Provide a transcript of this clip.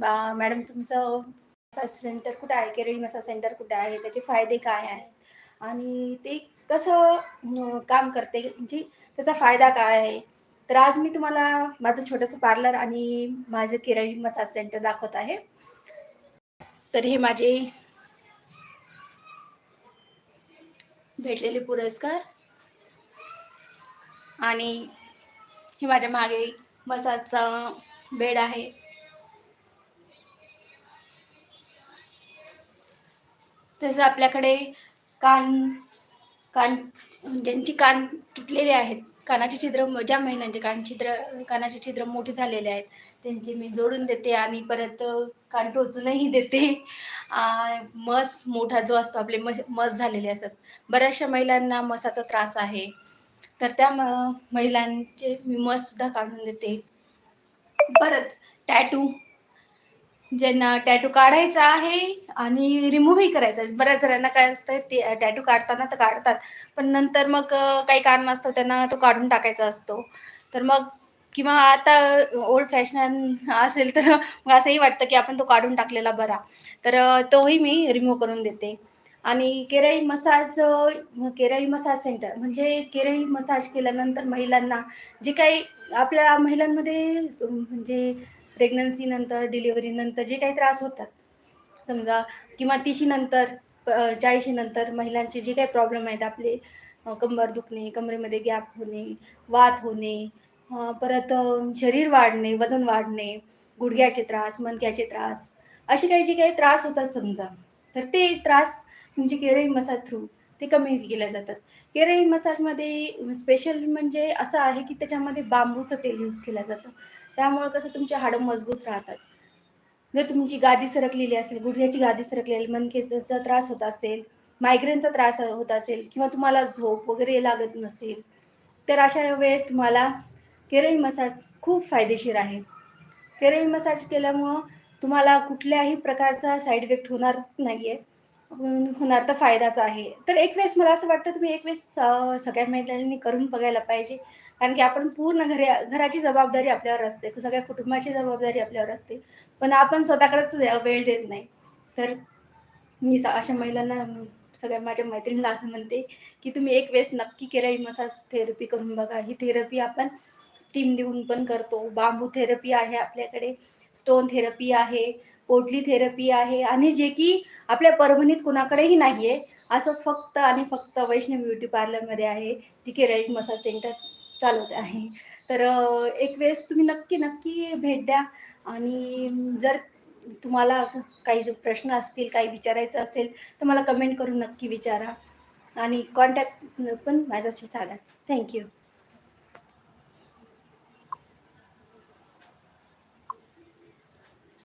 बा- मॅडम तुमचं massage centre कुठं आहे? केरळी मसाज सेंटर कुठं आहे? त्याचे फायदे काय आहेत? आणि ते कसं काम करते? म्हणजे त्याचा फायदा काय आहे? तर आज मी तुम्हाला माझं छोटंसं पार्लर आणि माझं केरळी मसाज सेंटर दाखवत आहे. तर हे माझे भेटलेले पुरस्कार. आणि हे माझ्या मागे मसाजचा बेड आहे. तसं आपल्याकडे कान कान ज्यांची कान तुटलेले आहेत कानाचे छिद्र ज्या महिलांचे कान छिद्र कानाचे छिद्र मोठे झालेले आहेत त्यांचे मी जोडून देते आणि परत कान टोचूनही देते. मस मोठा जो असतो आपले मस मस झालेले असतात. बऱ्याचशा महिलांना मसाचा त्रास आहे. तर त्या म महिलांचे मी मससुद्धा काढून देते. परत टॅटू ज्यांना टॅटू काढायचा आहे आणि रिमूव्हही करायचा आहे. बऱ्याच जणांना काय असतं ते टॅटू काढताना तर काढतात पण नंतर मग काही कारण असतं त्यांना तो काढून टाकायचा असतो. तर मग किंवा आता ओल्ड फॅशन असेल तर मग असंही वाटतं की आपण तो काढून टाकलेला बरा. तर तोही मी रिमूव्ह करून देते. आणि केरळी मसाज केरळी मसाज सेंटर म्हणजे केरळी मसाज केल्यानंतर महिलांना जे काही आपल्या महिलांमध्ये म्हणजे प्रेग्नन्सीनंतर डिलिव्हरीनंतर जे काही त्रास होतात. समजा किंवा तिशीनंतर प- चाळीशीनंतर महिलांचे जे काही प्रॉब्लेम आहेत आपले कंबर दुखणे कमरेमध्ये गॅप होणे वात होणे परत शरीर वाढणे वजन वाढणे गुडघ्याचे त्रास मणक्याचे त्रास असे काही जे काही त्रास होतात समजा तर ते त्रास तुमचे केरळी मसाज थ्रू ते कमी केल्या जातात. केरळी मसाजमध्ये स्पेशल म्हणजे असं आहे की त्याच्यामध्ये बांबूचं तेल यूज केलं जातं. त्यामुळं कसं तुमचे हाडं मजबूत राहतात. जर तुमची गादी सरकलेली असेल गुडघ्याची गादी सरकलेली मनकेचा त्रास होत असेल मायग्रेनचा त्रास होत असेल किंवा तुम्हाला झोप वगैरे लागत नसेल तर अशा वेळेस तुम्हाला केरळी मसाज खूप फायदेशीर आहे. केरळी मसाज केल्यामुळं तुम्हाला कुठल्याही प्रकारचा साईड इफेक्ट होणारच नाही आहे होणार तर फायदाच आहे. तर एक वेळेस मला असं वाटतं तुम्ही एक वेळेस सगळ्या महिलांनी करून बघायला पाहिजे. कारण की आपण पूर्ण घरी घराची जबाबदारी आपल्यावर असते. सगळ्या कुटुंबाची जबाबदारी आपल्यावर असते. पण आपण स्वतःकडेच वेळ देत नाही. तर मी स- अशा महिलांना सगळ्या माझ्या मैत्रिणीला असं म्हणते की तुम्ही एक वेळेस नक्की केरळी मसाज थेरपी करून बघा. ही थेरपी आपण स्टीम देऊन पण करतो. बांबू थेरपी आहे आपल्याकडे. स्टोन थेरपी आहे. पोटली थेरपी आहे. आणि जे की आपल्या परभणीत कुणाकडेही नाही आहे असं फक्त आणि फक्त वैष्णवी ब्युटी पार्लरमध्ये आहे. तिके केरळी मसाज सेंटर चालवत आहे. तर एक वेळेस तुम्ही नक्की नक्की भेट द्या. आणि जर तुम्हाला काही जो प्रश्न असतील काही विचारायचं असेल तर मला कमेंट करून नक्की विचारा. आणि कॉन्टॅक्ट पण माझ्याशी साधा. थँक्यू